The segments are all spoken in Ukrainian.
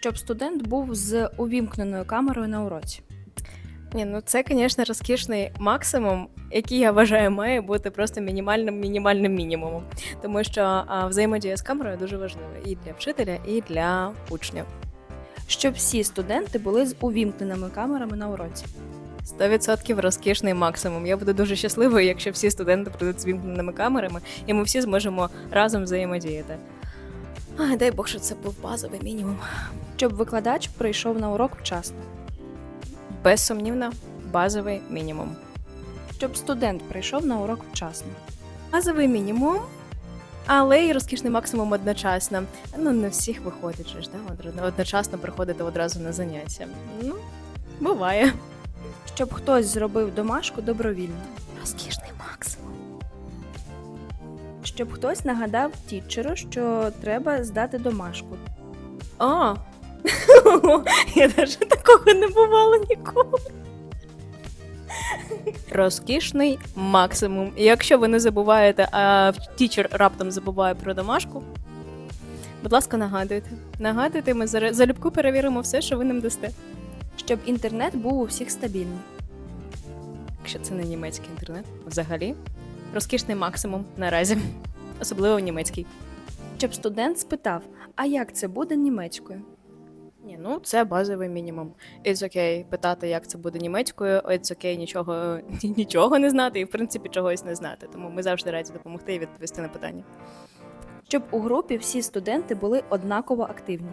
щоб студент був з увімкненою камерою на уроці. Ні, ну це, звісно, розкішний максимум, який я вважаю має бути просто мінімальним мінімальним мінімумом. Тому що взаємодія з камерою дуже важлива і для вчителя, і для учнів. Щоб всі студенти були з увімкненими камерами на уроці. 100% розкішний максимум. Я буду дуже щасливою, якщо всі студенти прийдуть з вімкненими камерами, і ми всі зможемо разом взаємодіяти. Ай, дай Бог, що це був базовий мінімум. Щоб викладач прийшов на урок вчасно. Безсумнівно, базовий мінімум. Щоб студент прийшов на урок вчасно. Базовий мінімум, але й розкішний максимум одночасно. Ну, не всіх виходить же ж, да? одночасно приходити одразу на заняття. Ну, буває. Щоб хтось зробив домашку добровільно. Розкішний. Щоб хтось нагадав тітчеру, що треба здати домашку. А! Я навіть такого не бувало ніколи. Розкішний максимум. І якщо ви не забуваєте, а тічер раптом забуває про домашку, будь ласка, нагадуйте. Нагадуйте, ми залюбку перевіримо все, що ви нам дасте. Щоб інтернет був у всіх стабільний. Якщо це не німецький інтернет, взагалі. Розкішний максимум наразі, особливо німецький. Щоб студент спитав, а як це буде німецькою? Ні, ну це базовий мінімум. It's okay питати, як це буде німецькою. It's okay нічого, нічого не знати і, в принципі, чогось не знати. Тому ми завжди раді допомогти і відповісти на питання. Щоб у групі всі студенти були однаково активні.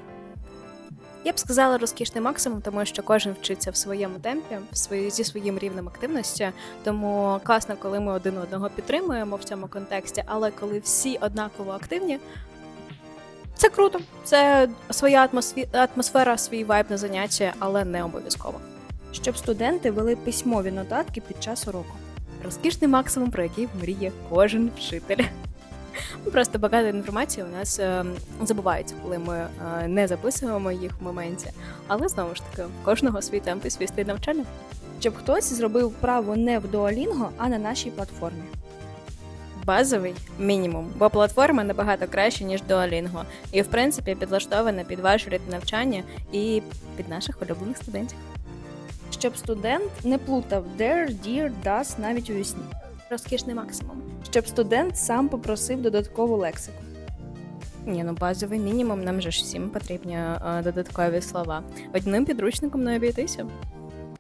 Я б сказала розкішний максимум, тому що кожен вчиться в своєму темпі, в свої, зі своїм рівнем активності. Тому класно, коли ми один одного підтримуємо в цьому контексті, але коли всі однаково активні. Це круто, це своя атмосфера, свій вайб на заняття, але не обов'язково. Щоб студенти вели письмові нотатки під час уроку. Розкішний максимум, про який мріє кожен вчитель. Просто багато інформації у нас е, забувається, коли ми е, не записуємо їх в моменті. Але знову ж таки, кожного свій темп і свій стиль навчання. Щоб хтось зробив вправу не в Duolingo, а на нашій платформі. Базовий мінімум, бо платформа набагато краще, ніж Duolingo. І, в принципі, підлаштована під ваш ритм навчання і під наших улюблених студентів. Щоб студент не плутав there, dear, does навіть у вісні. Розкішний максимум. Щоб студент сам попросив додаткову лексику. Ні, ну базовий мінімум, нам же ж всім потрібні е, додаткові слова. Одним підручником не обійтися.